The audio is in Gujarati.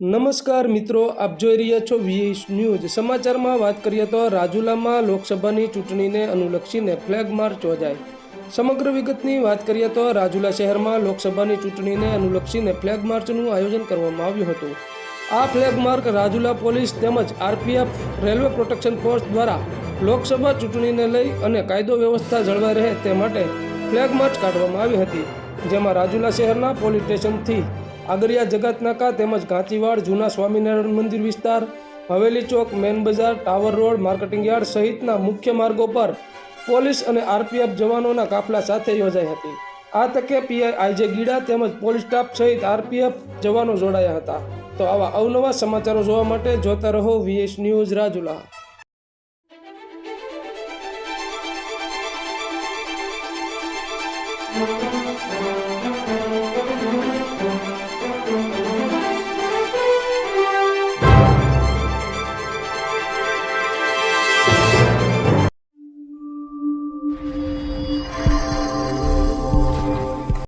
નમસ્કાર મિત્રો, આપ જોઈ રહ્યા છો વીએસ ન્યૂઝ સમાચારમાં વાત કરીએ તો રાજુલામાં લોકસભાની ચૂંટણીને અનુલક્ષીને ફ્લેગ માર્ચ યોજાય. સમગ્ર વિગતની વાત કરીએ તો રાજુલા શહેરમાં લોકસભાની ચૂંટણીને અનુલક્ષીને ફ્લેગ માર્ચનું આયોજન કરવામાં આવ્યું હતું. આ ફ્લેગ માર્ચ રાજુલા પોલીસ તેમજ આરપીએફ રેલવે પ્રોટેક્શન ફોર્સ દ્વારા લોકસભા ચૂંટણીને લઈ અને કાયદો વ્યવસ્થા જળવાઈ રહે તે માટે ફ્લેગ માર્ચ કાઢવામાં આવી હતી, જેમાં રાજુલા શહેરના પોલીસ સ્ટેશનથી આગરિયા જગતનાકા તેમજ ગાંચીવાડ જૂના સ્વામિનારાયણ મંદિર વિસ્તાર, હવેલી ચોક, મેન બજાર, ટાવર રોડ, માર્કેટિંગ યાર્ડ સહિતના મુખ્ય માર્ગો પર પોલીસ અને આરપીએફ જવાનોના કાફલા સાથે યોજાઈ હતી. આ તકે પીઆઈ આઈજે ગીડા તેમજ પોલીસ સ્ટાફ સહિત આરપીએફ જવાનો જોડાયા હતા. તો આવા અવનવા સમાચારો જોવા માટે જોતા રહો વીએસ ન્યૂઝ રાજુલા. Thank